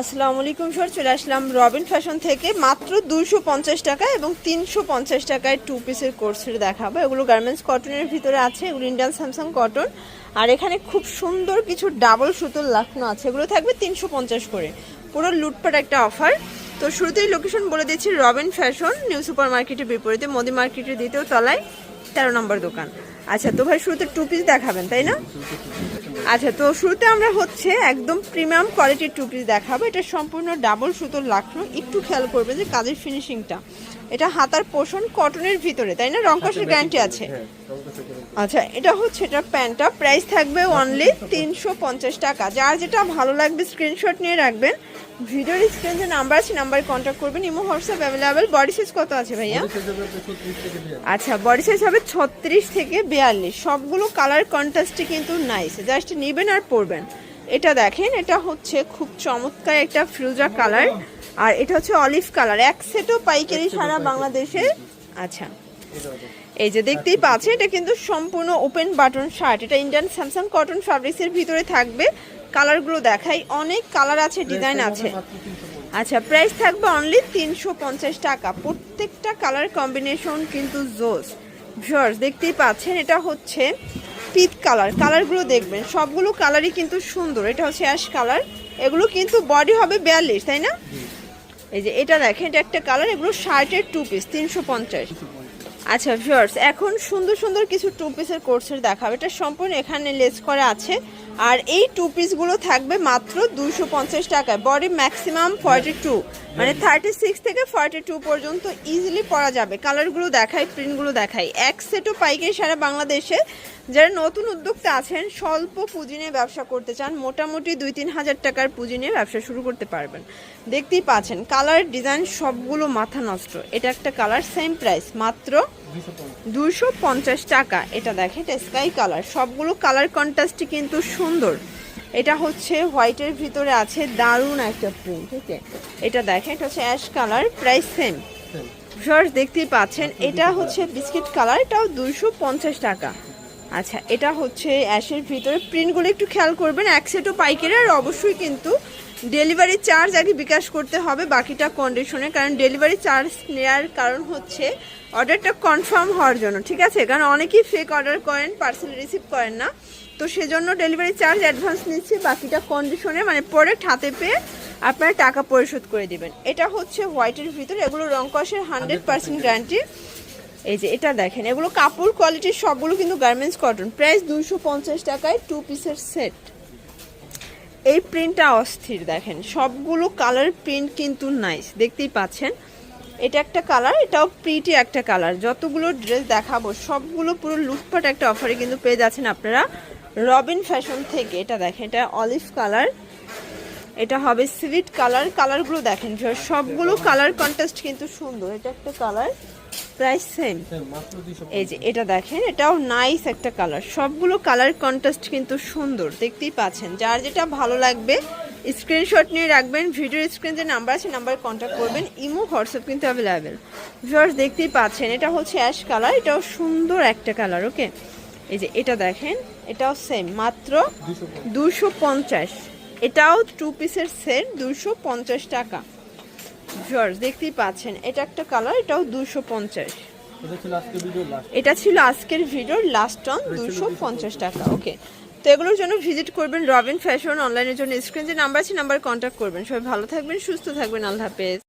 আসসালামু আলাইকুম স্যার। চলে আসলাম রবিন ফ্যাশন থেকে। মাত্র দুশো পঞ্চাশ টাকা এবং তিনশো পঞ্চাশ টাকায় টু পিসের কোর্সের দেখাবো। এগুলো গার্মেন্টস কটনের ভিতরে আছে, এগুলো ইন্ডিয়ান স্যামসাং কটন আর এখানে খুব সুন্দর কিছু ডাবল সুতোর লাখনো আছে। এগুলো থাকবে তিনশো পঞ্চাশ করে। পুরো লুটপাট একটা অফার তো শুরুতেই লোকেশন বলে দিচ্ছি, রবিন ফ্যাশন নিউ সুপার মার্কেটের বিপরীতে, মোদি মার্কেটের দ্বিতীয় তলায়, তেরো নম্বর দোকান। আচ্ছা তো ভাই, শুরুতে টু পিস দেখাবেন, তাই না? আচ্ছা তো শুরুতে আমরা হচ্ছে একদম প্রিমিয়াম কোয়ালিটির টু পিস দেখাবো। এটা সম্পূর্ণ ডাবল সুতোর লাখনো একটু খেয়াল করবে যে কাজের ফিনিশিংটা এটা হাতার পোষণ কটনের ভিতরে তাই না? রংকসের গ্যারান্টি আছে। আচ্ছা এটা হচ্ছে এটা প্যান্টটা। প্রাইস থাকবে অনলি তিনশো পঞ্চাশ টাকা। যার যেটা ভালো লাগবে স্ক্রিনশট নিয়ে রাখবেন। ভিডিওর স্ক্রিন যে নাম্বার আছে নাম্বারে কন্ট্যাক্ট করবেন। Imo WhatsApp available body size কত আছে ভাইয়া? আচ্ছা বডি সাইজ হবে ছত্রিশ থেকে বিয়াল্লিশ। সবগুলো কালার কন্ট্রাস্টে কিন্তু নাইস জাস্ট নেবেন আর পরবেন। এটা দেখেন এটা হচ্ছে খুব চমৎকার একটা ফিরোজা কালার আর এটা হচ্ছে অলিভ কালার এক সেটও পাইকারি সারা বাংলাদেশে। আচ্ছা। এই যে দেখতেই পাচ্ছেন এটা কিন্তু সম্পূর্ণ ওপেন বাটন শার্ট এটা ইন্ডিয়ান স্যামসাং কটন ফ্যাব্রিক্সের ভিতরে থাকবে। কালারগুলো দেখাই অনেক কালার আছে ডিজাইন আছে। আচ্ছা প্রাইস থাকবে অনলি তিনশো পঞ্চাশ টাকা। প্রত্যেকটা কালার কম্বিনেশন কিন্তু জোস ভিউয়ার্স দেখতেই পাচ্ছেন এটা হচ্ছে পিত কালার কালারগুলো দেখবেন সবগুলো কালারই কিন্তু সুন্দর। এটা হচ্ছে অ্যাশ কালার এগুলো কিন্তু বডি হবে বিয়াল্লিশ তাই না? এই যে এটা দেখেন এটা একটা কালার এগুলো শার্টের টু পিস তিনশো পঞ্চাশ। আচ্ছা ভিউয়ার্স এখন সুন্দর সুন্দর কিছু টু পিসের কোর্সের দেখাবে। এটা সম্পূর্ণ এখানে লেস করা আছে। আর এই টু পিসগুলো থাকবে মাত্র দুশো পঞ্চাশ টাকায়। বডি ম্যাক্সিমাম ফর্টি টু মানে থার্টি সিক্স থেকে ফর্টি টু পর্যন্ত ইজিলি পরা যাবে। কালারগুলো দেখাই প্রিন্টগুলো দেখাই। এক সেটও পাইকারি সারা বাংলাদেশে। যারা নতুন উদ্যোক্তা আছেন, স্বল্প পুঁজি নিয়ে ব্যবসা করতে চান, মোটামুটি দুই তিন হাজার টাকার পুঁজি নিয়ে ব্যবসা শুরু করতে পারবেন। দেখতেই পাচ্ছেন কালার ডিজাইন সবগুলো মাথা নষ্ট। এটা একটা কালার সেম প্রাইস মাত্র দুশো পঞ্চাশ টাকা। এটা দেখেন, এটা স্কাই কালার সবগুলো কালার কন্ট্রাস্টই কিন্তু সুন্দর। এটা হচ্ছে হোয়াইটের ভিতরে আছে দারুণ একটা প্রিন্ট আছে? এটা দেখেন, এটা হচ্ছে ash colour price same viewers দেখতেই পাচ্ছেন, এটা হচ্ছে বিস্কিট কালার এটাও দুইশো পঞ্চাশ টাকা। আচ্ছা এটা হচ্ছে অ্যাশের ভিতরে। প্রিন্টগুলো একটু খেয়াল করবেন, এক সেটও পাইকারি, আর অবশ্যই কিন্তু ডেলিভারি চার্জ আগে বিকাশ করতে হবে বাকিটা কন্ডিশনে কারণ ডেলিভারি চার্জ নেওয়ার কারণ হচ্ছে অর্ডারটা কনফার্ম হওয়ার জন্য, ঠিক আছে? কারণ অনেকেই ফেক অর্ডার করেন পার্সেল রিসিভ করেন না। তো সেজন্য ডেলিভারি চার্জ অ্যাডভান্স নিচ্ছি, বাকিটা কন্ডিশনে মানে পরে হাতে পেয়ে আপনারা টাকা পরিশোধ করে দিবেন। এটা হচ্ছে হোয়াইটের ভিতরে, এগুলো রং কষের হান্ড্রেড পার্সেন্ট গ্যারান্টি এই যে এটা দেখেন, এগুলো কাপড় কোয়ালিটির সবগুলো কিন্তু গার্মেন্টস কটন প্রাইস দুশো পঞ্চাশ টাকায় টু পিসের সেট এই প্রিন্টটা অস্থির, দেখেন। সবগুলো কালার প্রিন্ট কিন্তু নাইস দেখতেই পাচ্ছেন? এটা একটা কালার এটাও প্রিটি একটা কালার যতগুলো ড্রেস দেখাবো, সবগুলো পুরো লুটপাট একটা অফারে কিন্তু পেয়ে যাচ্ছেন আপনারা রবিন ফ্যাশন থেকে। এটা দেখেন, এটা অলিভ কালার এটা হবে সুইট কালার কালারগুলো দেখেন সবগুলো কালার কন্টেস্ট কিন্তু সুন্দর। এটা একটা কালার প্রাইস সেম এই যে এটা দেখেন এটাও নাইস একটা কালার সবগুলো কালার কন্ট্রাস্ট কিন্তু সুন্দর দেখতেই পাচ্ছেন। যার যেটা ভালো লাগবে স্ক্রিনশট নিয়ে রাখবেন ভিডিওর স্ক্রিন যে নাম্বার আছে নাম্বারে কন্ট্যাক্ট করবেন ইমো হোয়াটসঅ্যাপ কিন্তু অ্যাভেলেবেল ভিউয়ার্স দেখতেই পাচ্ছেন এটা হচ্ছে অ্যাশ কালার এটাও সুন্দর একটা কালার ওকে এই যে এটা দেখেন এটাও সেম মাত্র দুশো পঞ্চাশ। এটাও টু পিসের সেট দুশো পঞ্চাশ টাকা। ভিউয়ার্স দেখতেই পাচ্ছেন এটা একটা কালার এটাও দুশো পঞ্চাশ। এটা ছিল আজকের ভিডিওর লাস্ট অন দুশো পঞ্চাশ টাকা ওকে তো এগুলোর জন্য ভিজিট করবেন রবিন ফ্যাশন অনলাইনের জন্য। স্ক্রিন যে নাম্বার আছে নাম্বার কন্ট্যাক্ট করবেন। সবাই ভালো থাকবেন সুস্থ থাকবেন আল্লাহ হাফেজ।